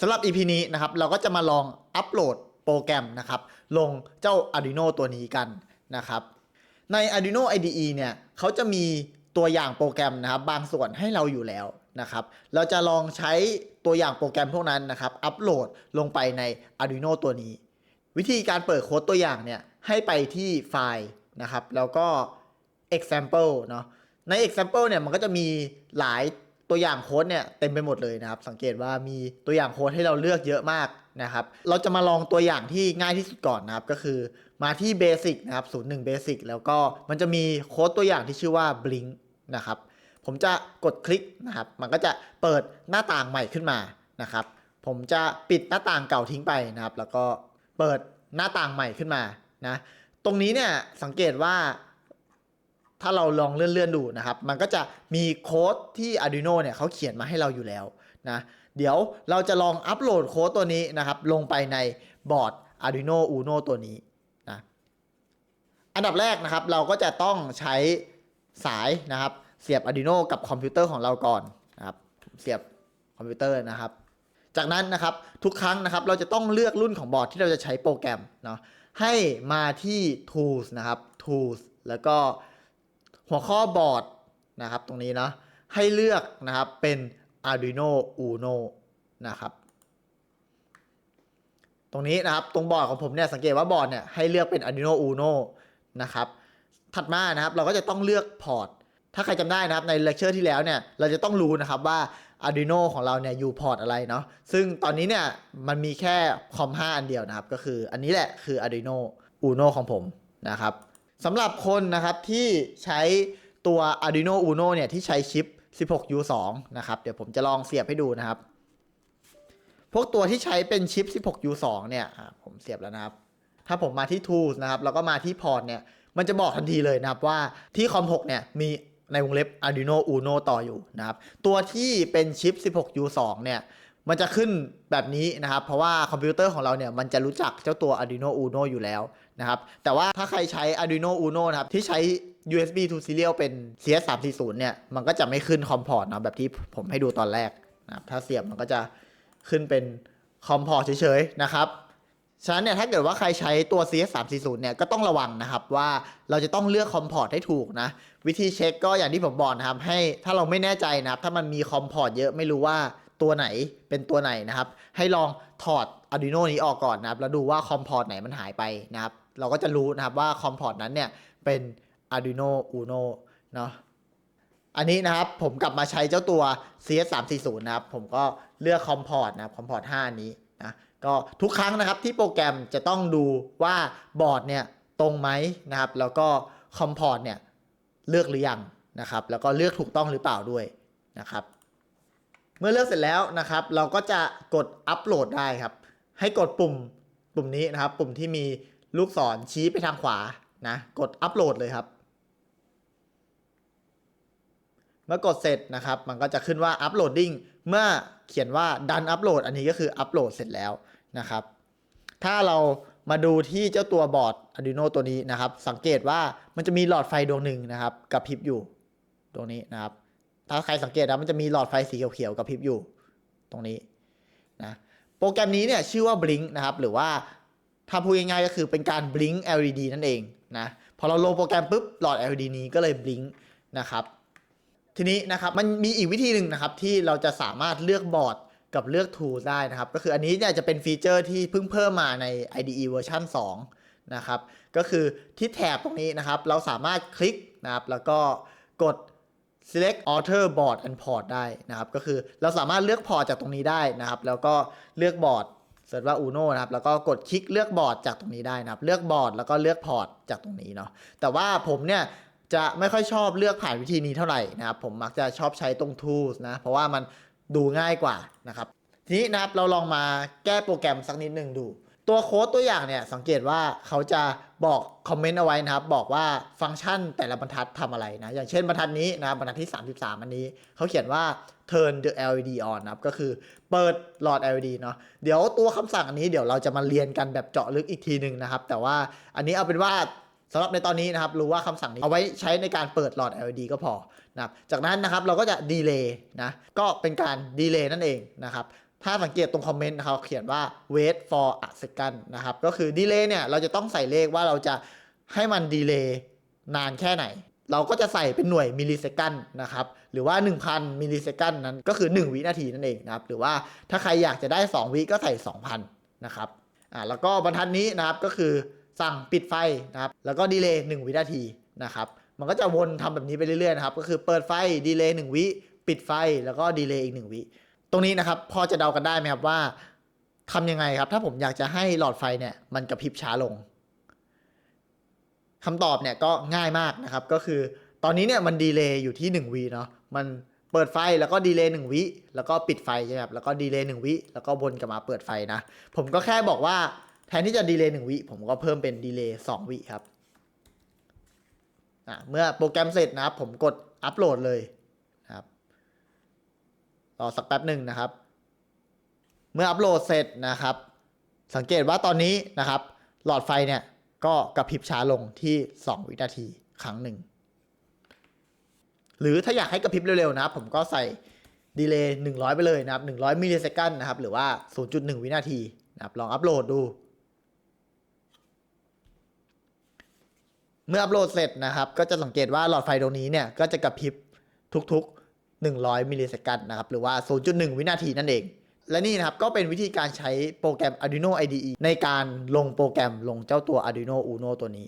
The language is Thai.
สำหรับ EP นี้นะครับเราก็จะมาลองอัปโหลดโปรแกรมนะครับลงเจ้า Arduino ตัวนี้กันนะครับใน Arduino IDE เนี่ยเขาจะมีตัวอย่างโปรแกรมนะครับบางส่วนให้เราอยู่แล้วนะครับเราจะลองใช้ตัวอย่างโปรแกรมพวกนั้นนะครับอัปโหลดลงไปใน Arduino ตัวนี้ วิธีการเปิดโค้ดตัวอย่างเนี่ยให้ไปที่ไฟล์นะครับแล้วก็ example เนาะใน example เนี่ยมันก็จะมีหลาย ตัวอย่างโค้ดเนี่ยเต็มไปหมดเลยนะครับ สังเกตว่ามีตัวอย่างโค้ดให้เราเลือกเยอะมากนะครับ เราจะมาลองตัวอย่างที่ง่ายที่สุดก่อนนะครับ ก็คือมาที่ basic นะครับ01 basic แล้วก็มันจะมีโค้ดตัวอย่างที่ชื่อว่า blink นะครับ ผมจะกดคลิกนะครับ มันก็จะเปิดหน้าต่างใหม่ขึ้นมานะครับ ผมจะปิดหน้าต่างเก่าทิ้งไปนะครับ แล้วก็เปิดหน้าต่างใหม่ขึ้นมานะ ตรงนี้เนี่ยสังเกตว่า ถ้าเราลองเลื่อนๆดูนะครับ มันก็จะมีโค้ดที่ Arduino เนี่ยเขาเขียนมาให้เราอยู่แล้วนะเดี๋ยวเราจะลองอัปโหลดโค้ดตัวนี้นะครับลงไปในบอร์ด Arduino Uno ตัวนี้นะอันดับแรกนะครับเราก็จะต้องใช้สายนะครับ เสียบ Arduino กับคอมพิวเตอร์ของเราก่อนนะครับเสียบคอมพิวเตอร์นะครับ จากนั้นนะครับทุกครั้งนะครับเราจะต้องเลือกรุ่นของบอร์ดที่เราจะใช้โปรแกรมเนาะให้มาที่ tools นะครับ tools แล้วก็ หัวข้อบอร์ดนะครับตรงนี้นะให้เลือกนะครับเป็น Arduino Uno นะครับตรงนี้นะครับตรงบอร์ดของผมเนี่ยสังเกตว่าบอร์ดเนี่ยให้เลือกเป็น Arduino Uno นะครับถัดมานะครับเราก็จะต้องเลือกพอร์ตถ้าใครจำได้นะครับในเลคเชอร์ที่แล้วเนี่ยเราจะต้องรู้นะครับว่า Arduino ของเราเนี่ยอยู่พอร์ตอะไรเนาะซึ่งตอนนี้เนี่ยมันมีแค่คอม5อันเดียวนะครับก็คืออันนี้แหละคือ Arduino Uno ของผมนะครับ สำหรับคนนะครับที่ใช้ตัว Arduino Uno เนี่ยที่ใช้ชิป 16U2 นะครับเดี๋ยวผมจะลองเสียบให้ดูนะครับ พวกตัวที่ใช้เป็นชิป 16U2 เนี่ยผมเสียบแล้วนะครับ ถ้าผมมาที่ Tools นะครับแล้วก็มาที่พอร์ตเนี่ยมันจะบอกทันทีเลยนะครับว่าที่คอม6เนี่ยมีในวงเล็บ Arduino Uno ต่ออยู่นะครับ ตัวที่เป็นชิป 16U2 เนี่ย มันจะขึ้นแบบนี้นะครับ เพราะว่าคอมพิวเตอร์ของเราเนี่ยมันจะรู้จักเจ้าตัว Arduino Uno อยู่แล้วนะครับ แต่ว่าถ้าใครใช้ Arduino Uno นะครับ ที่ใช้ USB to serial เป็น CS340 เนี่ย มันก็จะไม่ขึ้นคอมพอร์ตนะแบบที่ผมให้ดูตอนแรกนะครับ ถ้าเสียบมันก็จะขึ้นเป็นคอมพอร์ตเฉยๆนะครับ ฉะนั้นเนี่ยถ้าเกิดว่าใครใช้ตัว CS340 เนี่ยก็ต้องระวังนะครับว่าเราจะต้องเลือกคอมพอร์ตให้ถูกนะ วิธีเช็คก็อย่างที่ผมบอกนะครับ ให้ถ้าเราไม่แน่ใจนะครับ ถ้ามันมีคอมพอร์ตเยอะไม่รู้ว่า ตัวไหนเป็นตัวไหนนะครับ ให้ลองถอด Arduino นี้ออกก่อนนะครับ แล้วดูว่าคอมพอร์ตไหนมันหายไปนะครับ เราก็จะรู้นะครับว่าคอมพอร์ตนั้นเนี่ยเป็น Arduino Uno เนาะอันนี้นะครับผมกลับมาใช้เจ้าตัว CS340 นะครับ ผมก็เลือกคอมพอร์ตนะครับคอมพอร์ต5อันนี้นะก็ทุกครั้งนะครับที่โปรแกรมจะต้องดูว่าบอร์ดเนี่ยตรงไหมนะครับ แล้วก็คอมพอร์ตเนี่ยเลือกหรือยังนะครับ แล้วก็เลือกถูกต้องหรือเปล่าด้วยนะครับ เมื่อเลือกเสร็จแล้วนะครับ เราก็จะกดอัปโหลดได้ครับ ให้กดปุ่มปุ่มนี้นะครับ ปุ่มที่มีลูกศรชี้ไปทางขวานะ กดอัปโหลดเลยครับ เมื่อกดเสร็จนะครับ มันก็จะขึ้นว่า uploading เมื่อเขียนว่า done upload อันนี้ก็คืออัปโหลดเสร็จแล้วนะครับ ถ้าเรามาดูที่เจ้าตัวบอร์ด Arduino ตัวนี้นะครับ สังเกตว่ามันจะมีหลอดไฟดวงหนึ่งนะครับกระพริบอยู่ตรงนี้นะครับ ถ้าใครสังเกตนะมันจะมีหลอดไฟสีเขียวๆกระพริบอยู่ ตรงนี้นะโปรแกรมนี้เนี่ยชื่อว่า Blink นะครับ หรือว่าถ้าพูดง่ายๆก็คือเป็นการ Blink LED นั่นเองนะพอเราลงโปรแกรมปุ๊บหลอด LED นี้ก็เลย Blink นะครับ ทีนี้นะครับมันมีอีกวิธีหนึ่งนะครับที่เราจะสามารถเลือกบอร์ดกับเลือก Tool ได้นะครับ ก็คืออันนี้เนี่ยจะเป็นฟีเจอร์ที่เพิ่งเพิ่มมาใน IDE เวอร์ชัน2นะครับ ก็คือที่แถบตรงนี้นะครับ เราสามารถคลิกนะครับ แล้วก็กด select alter board and port ได้นะครับ ก็คือเราสามารถเลือกพอร์ตจากตรงนี้ได้นะครับ แล้วก็เลือกบอร์ดเสิร์ชว่า Uno นะครับ แล้วก็กดคลิกเลือกบอร์ดจากตรงนี้ได้นะครับ เลือกบอร์ดแล้วก็เลือกพอร์ตจากตรงนี้เนาะ แต่ว่าผมเนี่ยจะไม่ค่อยชอบเลือกผ่านวิธีนี้เท่าไหร่นะครับ ผมมักจะชอบใช้ตรง tools นะ เพราะว่ามันดูง่ายกว่านะครับ ทีนี้นะครับเราลองมาแก้โปรแกรมสักนิดหนึ่งดู ตัวโค้ดตัวอย่างเนี่ยสังเกตว่าเขาจะบอกคอมเมนต์เอาไว้นะครับ บอกว่าฟังก์ชันแต่ละบรรทัดทำอะไรนะ อย่างเช่นบรรทัดนี้นะบรรทัดที่ 33 อันนี้ เขาเขียนว่า turn the LED on นะครับ ก็คือเปิดหลอด LED เนาะเดี๋ยวตัวคำสั่งอันนี้เดี๋ยวเราจะมาเรียนกันแบบเจาะลึกอีกทีหนึ่งนะครับ แต่ว่าอันนี้เอาเป็นว่าสำหรับในตอนนี้นะครับ รู้ว่าคำสั่งนี้เอาไว้ใช้ในการเปิดหลอด LED ก็พอนะครับจากนั้นนะครับเราก็จะดีเลย์นะก็เป็นการดีเลย์นั่นเองนะครับ ถ้าสังเกตตรงคอมเมนต์นะครับเขียนว่า wait for a second นะครับ ก็คือดีเลย์เนี่ย เราจะต้องใส่เลขว่าเราจะให้มันดีเลย์นานแค่ไหน เราก็จะใส่เป็นหน่วยมิลลิเซคันนะครับ หรือว่า 1,000 มิลลิเซคันนั้นก็คือ 1 วินาทีนั่นเองนะครับ หรือว่าถ้าใครอยากจะได้ 2 วิก็ใส่ 2,000 นะครับ อ่า แล้วก็บรรทัดนี้นะครับ ก็คือสั่งปิดไฟนะครับ แล้วก็ดีเลย์1วินาทีนะครับ มันก็จะวนทำแบบนี้ไปเรื่อยๆนะครับ ก็คือเปิดไฟ ดีเลย์1วิ ปิดไฟ แล้วก็ดีเลย์อีก 1วิ รงนี้นะครับ พอจะเดากันได้ไหมครับว่าทำยังไงครับ ถ้าผมอยากจะให้หลอดไฟเนี่ยมันกระพริบช้าลงคำตอบเนี่ยก็ง่ายมากนะครับ ก็คือตอนนี้เนี่ยมันดีเลย์อยู่ที่1วิเนาะมันเปิดไฟแล้วก็ดีเลย์1วิแล้วก็ปิดไฟใช่ไหมครับแล้วก็ดีเลย์1วิแล้วก็วนกลับมาเปิดไฟนะ ผมก็แค่บอกว่าแทนที่จะดีเลย์1วิผมก็เพิ่มเป็นดีเลย์2วิครับเมื่อโปรแกรมเสร็จนะครับผมกดอัปโหลดเลย รอสักแป๊บหนึ่งนะครับ เมื่ออัปโหลดเสร็จนะครับ สังเกตว่าตอนนี้นะครับ หลอดไฟเนี่ยก็กระพริบช้าลงที่ 2 วินาทีครั้งหนึ่ง หรือถ้าอยากให้กระพริบเร็วๆนะครับ ผมก็ใส่ดีเลย์100 ไปเลยนะครับ 100 มิลลิเซคันนะครับ หรือว่า 0.1 วินาทีนะครับ ลองอัปโหลดดู เมื่ออัปโหลดเสร็จนะครับ ก็จะสังเกตว่าหลอดไฟตรงนี้เนี่ย ก็จะกระพริบทุกๆ 100 มิลลิเซคันนะครับหรือว่า 0.1 วินาทีนั่นเอง และนี่นะครับก็เป็นวิธีการใช้โปรแกรม Arduino IDE ในการลงโปรแกรมลงเจ้าตัว Arduino Uno ตัวนี้